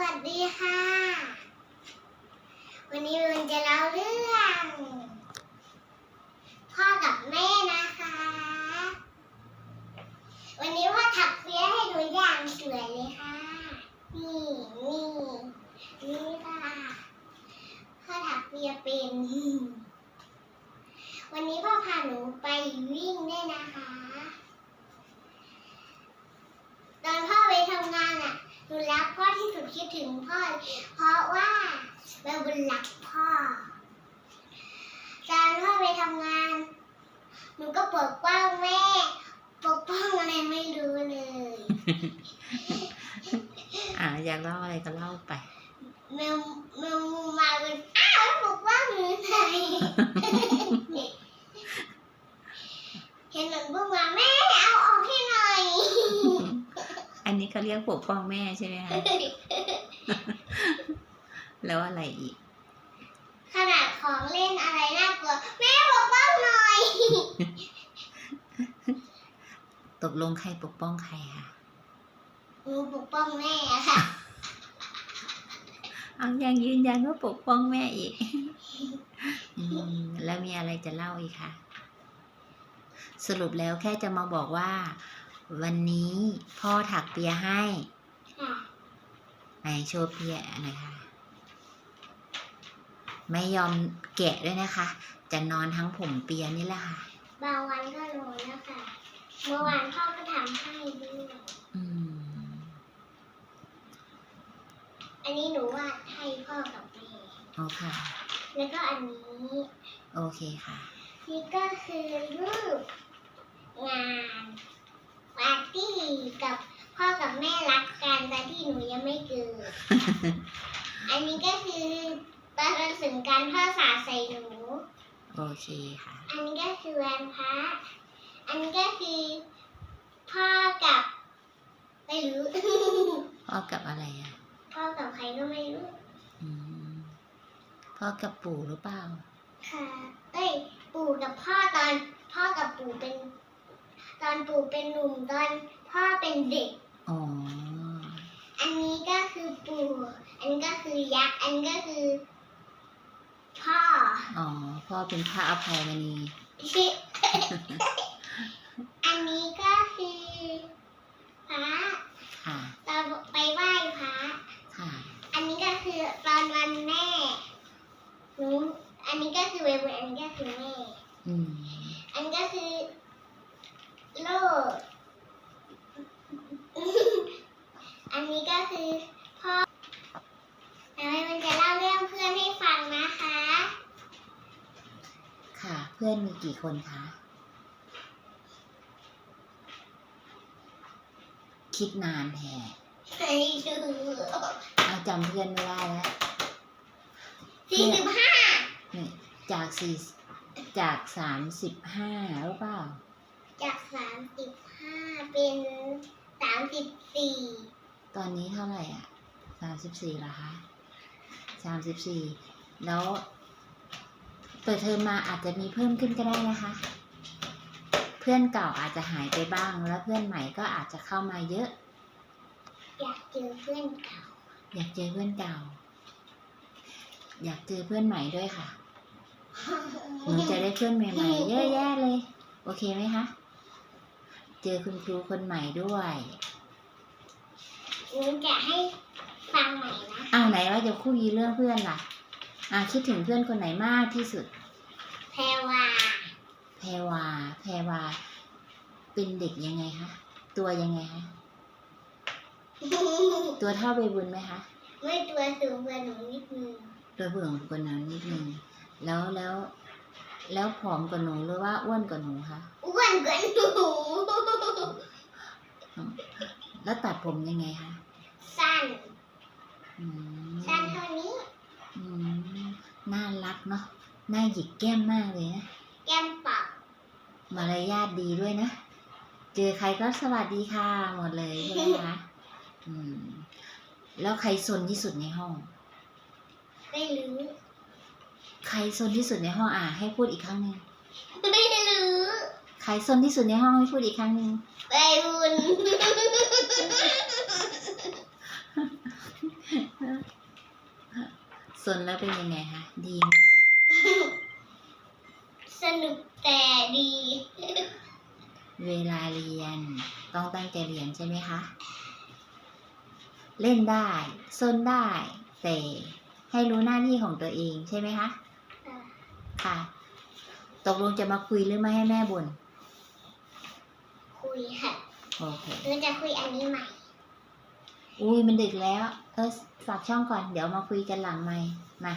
วัสดีค่ะ วันนี้วินจะเล่าเรื่อง พ่อกับแม่นะคะ วันนี้พ่อถักเปียให้ดูอย่างสวยเลยค่ะ นี่นี่นี่ค่ะพ่อถักเปียเป็น วันนี้พ่อพาหนูไปวิ่งด้วยนะคะ ตอนพ่อไปทำงา นอะหนูรักพ่อที่สุดคิดถึงพ่อ เพราะว่าเบลบุญรักพ่อตอนพ่อไปทำงาน หนูก็ปกป้องแม่ ปกป้องอะไรไม่รู้เลย อ่าอยากเล่าอะไรก็เล่าไปเมลเมลมาเป็นอ้าวแล้วปกป้องหนูไหนเห็นหนูบุกมาแม่เอาออกให้หน่อย อันนี้ เขาเรียกปกป้องแม่ใช่ไหมคะแล้วอะไรอีก ขนาดของเล่นอะไรน่ากลัว แม่ปกป้องหน่อย ตกลงใครปกป้องใครคะหนูปกป้องแม่อะค่ะเอายังยืนยันว่าปกป้องแม่อีกอืมแล้วมีอะไรจะเล่าอีกคะสรุปแล้วแค่จะมาบอกว่า วันนี้พ่อถักเปียให้ค่ะไหนโชว์เปียหน่อยค่ะ ไม่ยอมแกะด้วยนะคะ จะนอนทั้งผมเปียนี่แหละค่ะ บางวันก็นอนแล้วค่ะ เมื่อวานพ่อก็ทำให้ด้วยอืมอันนี้หนูวาดให้พ่อกับแม่โอค่ะแล้วก็อันนี้ โอเคค่ะ นี่ก็คือรูปงาน ปาร์ตี้กับพ่อกับแม่รักกันตอนที่หนูยังไม่เกิด อันนี้ก็คือตอนเราถึงการพ่อสาดใส่หนู โอเคค่ะ อันนี้ก็คือวันพระอันนี้ก็คือพ่อกับไม่รู้ พ่อกับอะไรอะ พ่อกับใครก็ไม่รู้ อืมพ่อกับปู่หรือเปล่า ค่ะ เอ้ย ปู่กับพ่อตอน พ่อกับปู่เป็น ตอนปู่เป็นหนุ่มตอนพ่อเป็นเด็ก อ๋อ อันนี้ก็คือปู่ อันนี้ก็คือยักษ์ อันนี้ก็คือ พ่อ อ๋อ พ่อเป็นพระอภัยมณี อันนี้ก็คือพระค่ะตอนไปไหว้พระค่ะ อันนี้ก็คือตอนวันแม่หนูอันนี้ก็คือเวเวอันนี้ก็คือแม่ อืม อันนี้ก็คือโลก อันนี้ก็คือพ่อแล้วมันจะเล่าเรื่องเพื่อนให้ฟังนะคะ ค่ะ เพื่อนมีกี่คนคะ คิดนานแท้ให้ดูเอาจำเพื่อนไม่ได้แล้วสี่สิบห้านี่จากสี่จากสามสิบห้าหรือเปล่า จากสามสิบห้าเป็นสามสิบสี่ตอนนี้เท่าไหร่อะสามสิบสี่ละคะสามสิบสี่แล้ว เปิดเทอมมาอาจจะมีเพิ่มขึ้นก็ได้นะคะ เพื่อนเก่าอาจจะหายไปบ้าง แล้วเพื่อนใหม่ก็อาจจะเข้ามาเยอะ อยากเจอเพื่อนเก่า อยากเจอเพื่อนเก่า อยากเจอเพื่อนใหม่ด้วยค่ะหนูจะได้เพื่อนใหม่ๆเยอะแยะเลย โอเคไหมคะ เจอคุณครูคนใหม่ด้วยหนูจะให้ฟังใหม่นะอ้าวไหนว่าจะคุยเรื่องเพื่อนล่ะ อะคิดถึงเพื่อนคนไหนมากที่สุด แพรวา แพรวา แพรวา เป็นเด็กยังไงคะ ตัวยังไงคะ ตัวเท่าใบบุญไหมคะ ไม่ตัวสูงกว่าหนูนิดนึง ตัวเบื่องกว่านั้นนิดนึง แล้วแล้ว แล้วผอมกว่าหนูหรือว่าอ้วนกว่าหนูคะ อ้วนกว่าหนู แล้วตัดผมยังไงคะ สั้นอืมสั้นเท่านี้ อืมน่ารักเนาะน่าหยิกแก้มมากเลยนะ แก้มปักมารยาทดีด้วยนะ เจอใครก็สวัสดีค่ะหมดเลยใช่ไหมคะอืม แล้วใครซนที่สุดในห้อง ไม่รู้ ใครซนที่สุดในห้องอะให้พูดอีกครั้งหนึ่งไม่รู้ ใครซนที่สุดในห้องให้พูดอีกครั้งหนึ่งไปบุญสนแล้วเป็นยังไงคะ ดีไหมลูกส นุกแต่ดี เวลาเรียนต้องตั้งใจเรียนใช่ไหมคะ เล่นได้ซนได้ แต่ให้รู้หน้าที่ของตัวเองใช่ไหมคะ ค่ะ ตกลงจะมาคุยหรือไม่ให้แม่บน่น คุยค่ะ โอเคหนูจะคุยอันนี้ใหม่ อุ้ยมันดึกแล้ว เออฝากช่องก่อน เดี๋ยวมาคุยกันหลังไม่ มา